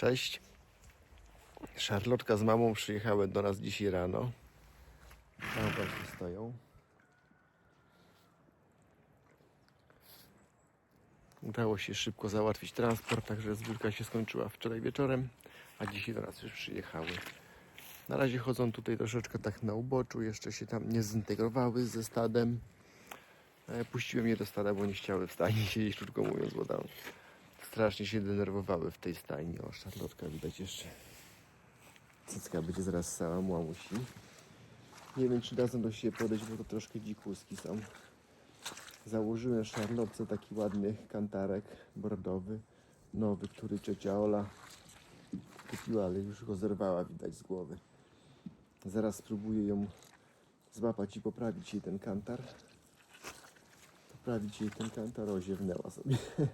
Cześć. Szarlotka z mamą przyjechały do nas dzisiaj rano. Tam właśnie stoją. Udało się szybko załatwić transport, także zbiórka się skończyła wczoraj wieczorem, a dzisiaj do nas już przyjechały. Na razie chodzą tutaj troszeczkę tak na uboczu, jeszcze się tam nie zintegrowały ze stadem. E, Puściłem je do stada, bo nie chciały w stajni siedzieć, krótko mówiąc, bo tam strasznie się denerwowały w tej stajni. O, szarlotka widać jeszcze. Cycka będzie zaraz cała musi. Nie wiem, czy dadzą do siebie podejść, bo to troszkę dzikuski są. Założyłem szarlotce taki ładny kantarek bordowy, nowy, który ciocia Ola kupiła, ale już go zerwała, widać z głowy. Zaraz spróbuję ją złapać i poprawić jej ten kantar. Poprawić jej ten kantar, o sobie.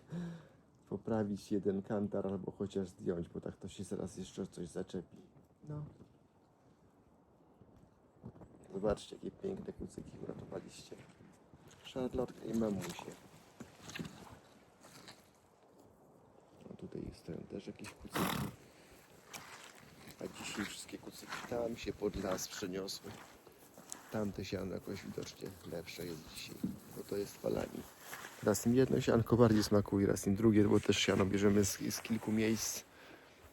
poprawić jeden kantar albo chociaż zdjąć, bo tak to się zaraz jeszcze coś zaczepi. No. Zobaczcie, jakie piękne kucyki uratowaliście. Szarlotka i mamusie. A tutaj stoją też jakieś kucyki. A dzisiaj wszystkie kucyki tam się pod las przeniosły. Tamte siano jakoś widocznie lepsze jest dzisiaj, bo to jest falami. Raz im jedno sianko bardziej smakuje, raz im drugie, bo też siano bierzemy z, z kilku miejsc.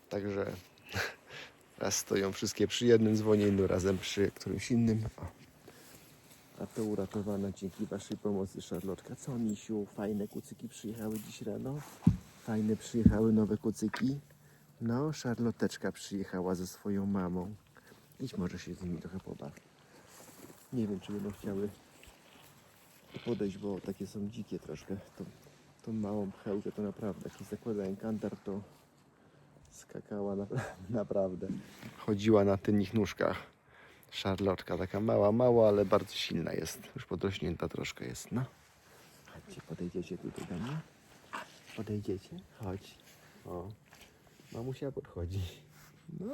Także raz stoją wszystkie przy jednym dzwonieniu, razem przy którymś innym. A to uratowana dzięki Waszej pomocy Szarlotka. Co misiu, fajne kucyki przyjechały dziś rano? Fajne przyjechały nowe kucyki? No, Szarloteczka przyjechała ze swoją mamą. Idź może się z nimi trochę pobaw. Nie wiem, czy będą chciały podejść, bo takie są dzikie troszkę. Tą, tą małą pchełkę to naprawdę, jak zakładałem kantar, to skakała na, naprawdę. Chodziła na tylnych nóżkach. Szarlotka, taka mała, mała, ale bardzo silna jest. Już podrośnięta troszkę jest, no. Chodźcie, podejdziecie tutaj do mnie? Podejdziecie? Chodź. O, mamusia podchodzi. No.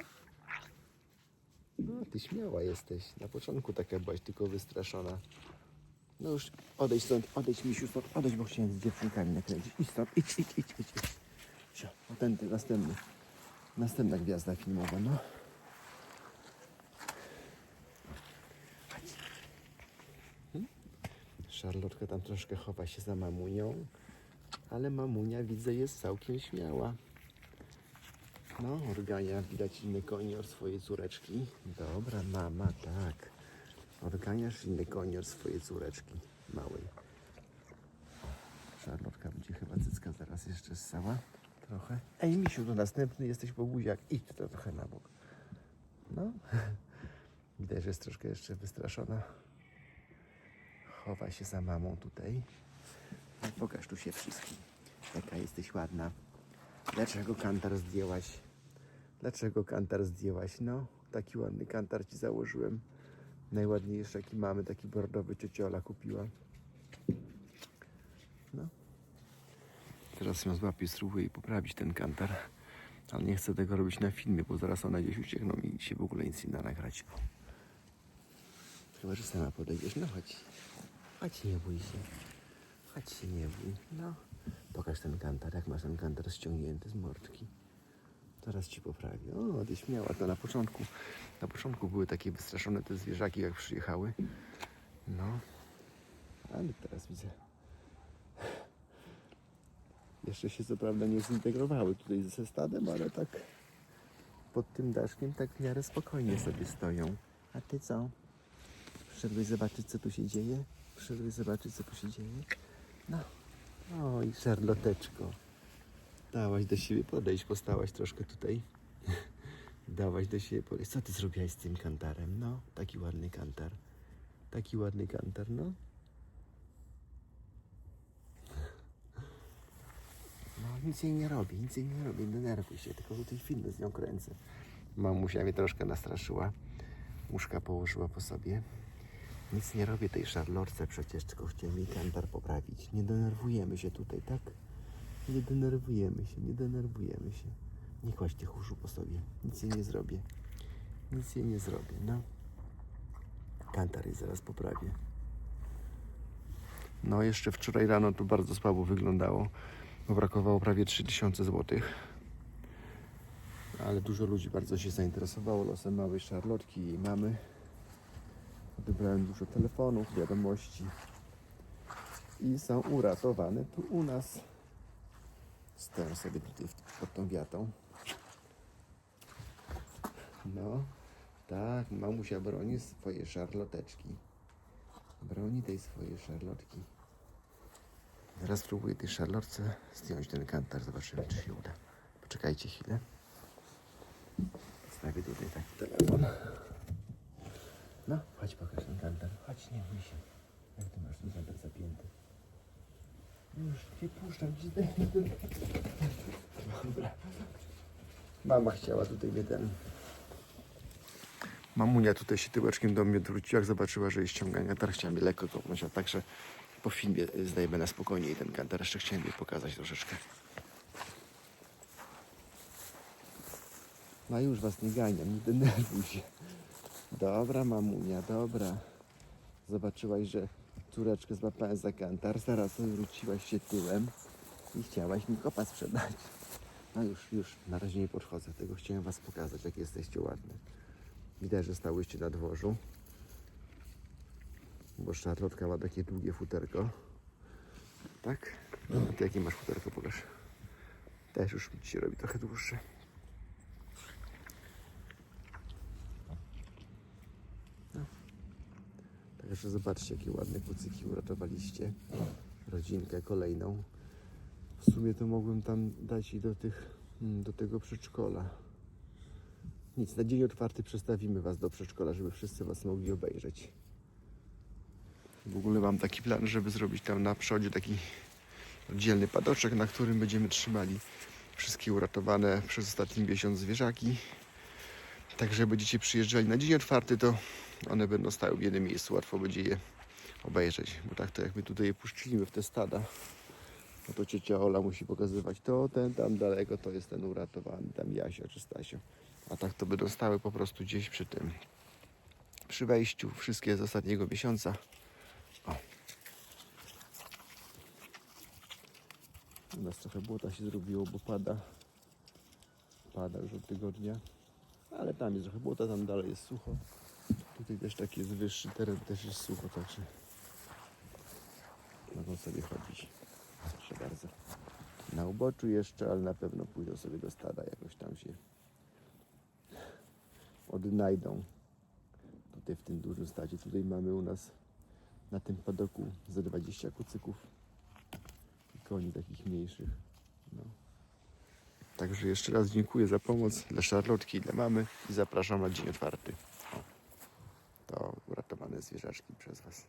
No, ty śmiała jesteś. Na początku taka byłaś tylko wystraszona. No już odejdź stąd, odejdź misiu stąd, odejdź, bo chciałem z dziewczynkami nakręcić. Idź stąd, idź, idź, idź, idź. idź. Sio, ten, ten następny. Następna gwiazda filmowa, no. Chodź. Szarlotka tam troszkę chowa się za mamunią, ale mamunia widzę jest całkiem śmiała. No, Organia widać inny konior swojej córeczki. Dobra, mama, tak. Organiasz inny konior swojej córeczki małej. Szarlotka będzie chyba cycka zaraz jeszcze ssała. Trochę. Ej, misiu, to następny jesteś po buziach. Idź to trochę na bok. No. Widać, że jest troszkę jeszcze wystraszona. Chowa się za mamą tutaj. Pokaż tu się wszystkim. Jaka jesteś ładna. Dlaczego kantar zdjęłaś? Dlaczego kantar zdjęłaś? No, taki ładny kantar ci założyłem. Najładniejszy jaki mamy, taki bordowy ciociola kupiła. No. Teraz ją złapię, spróbuję jej poprawić ten kantar. Ale nie chcę tego robić na filmie, bo zaraz one gdzieś uciekną i się w ogóle nic nie da nagrać. Chyba, że sama podejdziesz. No chodź. Chodź, nie bój się. Chodź się, nie bój. No. Pokaż ten kantar, jak masz ten kantar ściągnięty z mordki. Teraz ci poprawię. O, ty śmiała. To na początku, na początku były takie wystraszone te zwierzaki, jak przyjechały. No. Ale teraz widzę. Jeszcze się co prawda nie zintegrowały tutaj ze stadem, ale tak pod tym daszkiem tak w miarę spokojnie sobie stoją. A ty co? Przyszedłeś zobaczyć, co tu się dzieje? Przyszedłeś zobaczyć, co tu się dzieje? No. Oj, szarloteczko. Dałaś do siebie podejść, postałaś troszkę tutaj. Dałaś do siebie podejść. Co ty zrobiłaś z tym kantarem? No, taki ładny kantar. Taki ładny kantar, no. No, nic jej nie robi, nic jej nie robi, denerwuj się, tylko tutaj filmy z nią kręcę. Mamusia mnie troszkę nastraszyła. Łóżka położyła po sobie. Nic nie robię tej szarlotce przecież, tylko chciałem jej kantar poprawić. Nie denerwujemy się tutaj, tak? Nie denerwujemy się, nie denerwujemy się. Nie kładź tych uszu po sobie. Nic jej nie zrobię. Nic jej nie zrobię, no. Kantar jej zaraz poprawię. No, jeszcze wczoraj rano to bardzo słabo wyglądało, bo brakowało prawie 3000 zł. ale dużo ludzi bardzo się zainteresowało losem małej szarlotki i jej mamy. Odebrałem dużo telefonów, wiadomości i są uratowane tu u nas. Stoją sobie tutaj pod tą wiatą. No, tak, mamusia broni swoje szarloteczki. Broni tej swojej szarlotki. Zaraz spróbuję tej szarlotce zdjąć ten kantar. Zobaczymy, czy się uda. Poczekajcie chwilę. Stawię tutaj taki telefon. No, chodź pokaż ten kantar. Chodź, nie bój się. Jak ty masz ten kantar zapięty? Już nie puszczam ci. Dobra. Mama chciała tutaj mnie ten... Mamunia tutaj się tyłeczkiem do mnie odwróciła, jak zobaczyła, że jest ściąganie kantar. Chciała mnie lekko kopnąć, a także po filmie zdejmę na spokojnie ten kantar. Jeszcze chciałem jej pokazać troszeczkę. No już was nie ganiam, nie denerwuj się. Dobra, mamunia, dobra. Zobaczyłaś, że córeczkę złapałem za kantar, zaraz odwróciłaś się tyłem i chciałaś mi kopa sprzedać. No już, już, na razie nie podchodzę, tego chciałem was pokazać, jak jesteście ładne. Widać, że stałyście na dworzu. Bo szarlotka ma takie długie futerko. Tak? A ty jakie masz futerko, pokaż. Też już mi się robi trochę dłuższe. Także zobaczcie, jakie ładne kucyki uratowaliście. Rodzinkę kolejną. W sumie to mogłem tam dać i do tych, mm, do tego przedszkola. Nic, na dzień otwarty przestawimy Was do przedszkola, żeby wszyscy Was mogli obejrzeć. W ogóle mam taki plan, żeby zrobić tam na przodzie taki oddzielny padoczek, na którym będziemy trzymali wszystkie uratowane przez ostatni miesiąc zwierzaki. Także będziecie przyjeżdżali na dzień otwarty, to one będą stały w jednym miejscu, łatwo będzie je obejrzeć. Bo tak to jak my tutaj je puścimy w te stada, no to ciocia Ola musi pokazywać to, ten tam daleko, to jest ten uratowany, tam Jasio czy Stasio. A tak to będą stały po prostu gdzieś przy tym, przy wejściu, wszystkie z ostatniego miesiąca. O. U nas trochę błota się zrobiło, bo pada. Pada już od tygodnia. Ale tam jest trochę błota, tam dalej jest sucho. Tutaj też taki jest wyższy teren, też jest sucho, także mogą sobie chodzić. Proszę bardzo. Na uboczu jeszcze, ale na pewno pójdą sobie do stada, jakoś tam się odnajdą. Tutaj w tym dużym stadzie. Tutaj mamy u nas na tym padoku ze 20 kucyków i koni takich mniejszych. No. Także jeszcze raz dziękuję za pomoc dla Szarlotki i dla mamy i zapraszam na dzień otwarty. To uratowane zwierzaczki przez Was.